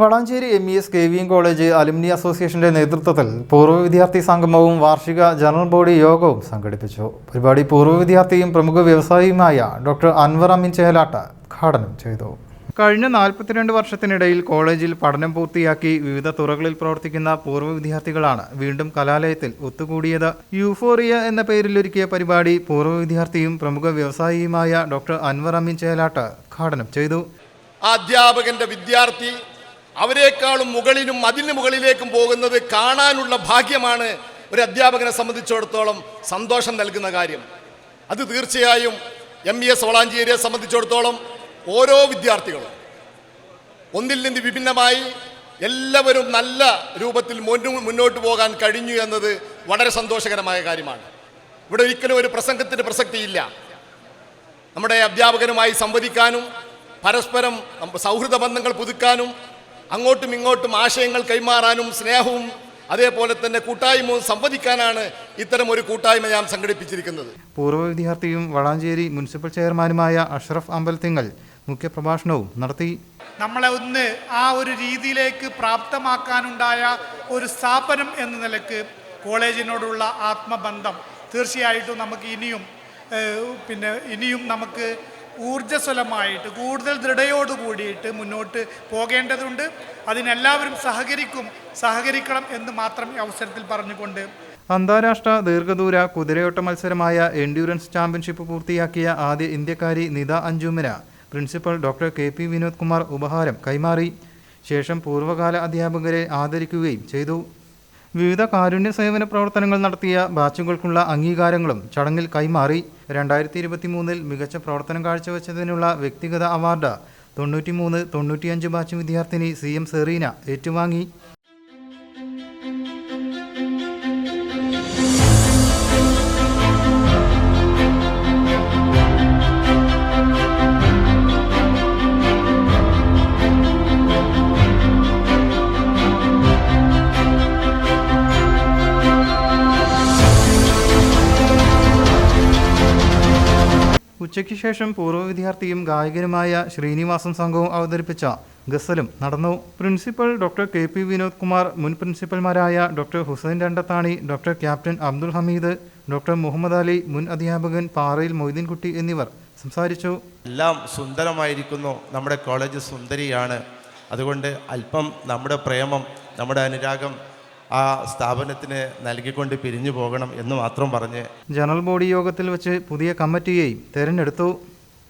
Valanchery M E S K V M college alumni അസോസിയേഷന്റെ നേതൃത്വത്തിൽ പൂർവ വിദ്യാർത്ഥി സംഗമവും വാർഷിക ജനറൽ ബോഡി യോഗവും സംഘടിപ്പിച്ചു. പരിപാടി പൂർവ വിദ്യാർത്ഥിയും പ്രമുഖ വ്യവസായിയുമായ ഡോക്ടർ അൻവർ അമീൻ ചേലാട്ട ഉദ്ഘാടനം ചെയ്തു. കഴിഞ്ഞ നാൽപ്പത്തിരണ്ട് വർഷത്തിനിടയിൽ കോളേജിൽ പഠനം പൂർത്തിയാക്കി വിവിധ തുറകളിൽ പ്രവർത്തിക്കുന്ന പൂർവ വിദ്യാർത്ഥികളാണ് വീണ്ടും കലാലയത്തിൽ ഒത്തുകൂടിയത്. യൂഫോറിയ എന്ന പേരിലൊരുക്കിയ പരിപാടി പൂർവ വിദ്യാർത്ഥിയും പ്രമുഖ വ്യവസായിയുമായ ഡോക്ടർ അൻവർ അമീൻ ചേലാട്ട് ഉദ്ഘാടനം ചെയ്തു. അധ്യാപകന്റെ വിദ്യാർത്ഥി അവരെക്കാളും മുകളിലും അതിന് മുകളിലേക്കും പോകുന്നത് കാണാനുള്ള ഭാഗ്യമാണ് ഒരു അധ്യാപകനെ സംബന്ധിച്ചിടത്തോളം സന്തോഷം നൽകുന്ന കാര്യം. അത് തീർച്ചയായും എം ഇ എസ് വളാഞ്ചേരിയെ സംബന്ധിച്ചിടത്തോളം ഓരോ വിദ്യാർത്ഥികളും ഒന്നിൽ നിന്ന് വിഭിന്നമായി എല്ലാവരും നല്ല രൂപത്തിൽ മുന്നോട്ട് പോകാൻ കഴിഞ്ഞു എന്നത് വളരെ സന്തോഷകരമായ കാര്യമാണ്. ഇവിടെ ഒരിക്കലും ഒരു പ്രസംഗത്തിന് പ്രസക്തിയില്ല. നമ്മുടെ അധ്യാപകനുമായി സംവദിക്കാനും പരസ്പരം സൗഹൃദ ബന്ധങ്ങൾ പുതുക്കാനും അങ്ങോട്ടും ഇങ്ങോട്ടും ആശയങ്ങൾ കൈമാറാനും സ്നേഹവും അതേപോലെ തന്നെ കൂട്ടായ്മയും സംവദിക്കാനാണ് ഇത്തരം ഒരു കൂട്ടായ്മ ഞാൻ സംഘടിപ്പിച്ചിരിക്കുന്നത്. പൂർവ വിദ്യാർത്ഥിയും വളാഞ്ചേരി മുനിസിപ്പൽ ചെയർമാനുമായ അഷ്റഫ് അമ്പലത്തിങ്കൽ മുഖ്യപ്രഭാഷണവും നടത്തി. നമ്മളെ ഒന്ന് ആ ഒരു രീതിയിലേക്ക് പ്രാപ്തമാക്കാനുണ്ടായ ഒരു സ്ഥാപനം എന്ന നിലയ്ക്ക് കോളേജിനോടുള്ള ആത്മബന്ധം തീർച്ചയായിട്ടും നമുക്ക് ഇനിയും പിന്നെ ഇനിയും നമുക്ക് ഊർജസ്വലമായിട്ട് കൂടുതൽ ദൃഢയോട് കൂടിയിട്ട് മുന്നോട്ട് പോകേണ്ടതുണ്ട്. അതിനെല്ലാവരും സഹകരിക്കും സഹകരിക്കണം എന്ന് മാത്രം അവസരത്തിൽ പറഞ്ഞുകൊണ്ട്. അന്താരാഷ്ട്ര ദീർഘദൂര കുതിരയോട്ട മത്സരമായ എൻഡ്യൂറൻസ് ചാമ്പ്യൻഷിപ്പ് പൂർത്തിയാക്കിയ ആദ്യ ഇന്ത്യക്കാരി Nita Anjumina principal doctor K P Vinod Kumar ഉപഹാരം കൈമാറി. ശേഷം പൂർവകാല അധ്യാപകരെ ആദരിക്കുകയും ചെയ്തു. വിവിധ കാരുണ്യ സേവന പ്രവർത്തനങ്ങൾ നടത്തിയ ബാച്ചുകൾക്കുള്ള അംഗീകാരങ്ങളും ചടങ്ങിൽ കൈമാറി. രണ്ടായിരത്തി ഇരുപത്തി മൂന്നിൽ മികച്ച പ്രവർത്തനം കാഴ്ചവെച്ചതിനുള്ള വ്യക്തിഗത അവാർഡ് തൊണ്ണൂറ്റിമൂന്ന് തൊണ്ണൂറ്റിയഞ്ച് ബാച്ച് വിദ്യാർത്ഥിനി സി എം സെറീന ഏറ്റുവാങ്ങി. ഉച്ചയ്ക്ക് ശേഷം പൂർവ വിദ്യാർത്ഥിയും ഗായകനുമായ ശ്രീനിവാസൻ സംഘവും അവതരിപ്പിച്ച ഗസലും നടന്നു. Principal doctor K P Vinod Kumar മുൻ പ്രിൻസിപ്പൽമാരായ doctor Hussain Randathani doctor captain Abdul Hameed doctor Muhammad Ali മുൻ അധ്യാപകൻ പാറയിൽ മൊയ്തീൻകുട്ടി എന്നിവർ സംസാരിച്ചു. എല്ലാം സുന്ദരമായിരിക്കുന്നു. നമ്മുടെ കോളേജ് സുന്ദരിയാണ്. അതുകൊണ്ട് അല്പം നമ്മുടെ പ്രേമം നമ്മുടെ അനുരാഗം ആ സ്ഥാപനത്തിന് നൽകിക്കൊണ്ട് പിരിഞ്ഞു പോകണം എന്ന് മാത്രം പറഞ്ഞ് ജനറൽ ബോഡി യോഗത്തിൽ വെച്ച് പുതിയ കമ്മിറ്റിയെയും തെരഞ്ഞെടുത്തു.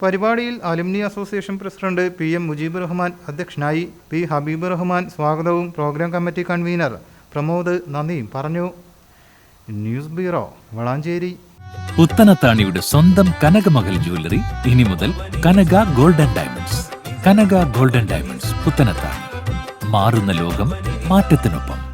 പരിപാടിയിൽ alumni association president P M Mujeeb Rahman അധ്യക്ഷനായി പി ഹബീബ് റഹ്മാൻ സ്വാഗതവും പ്രോഗ്രാം കമ്മിറ്റി കൺവീനർ പ്രമോദ് നന്ദിയും പറഞ്ഞു. News bureau Valanchery. പുത്തനത്താണിയുടെ സ്വന്തം കനകമകൽ ജ്വല്ലറി ഇനി മുതൽ Kanaka golden diamonds. Kanaka golden diamonds Puthanathani മാറുന്ന ലോകം മാറ്റത്തിനൊപ്പം.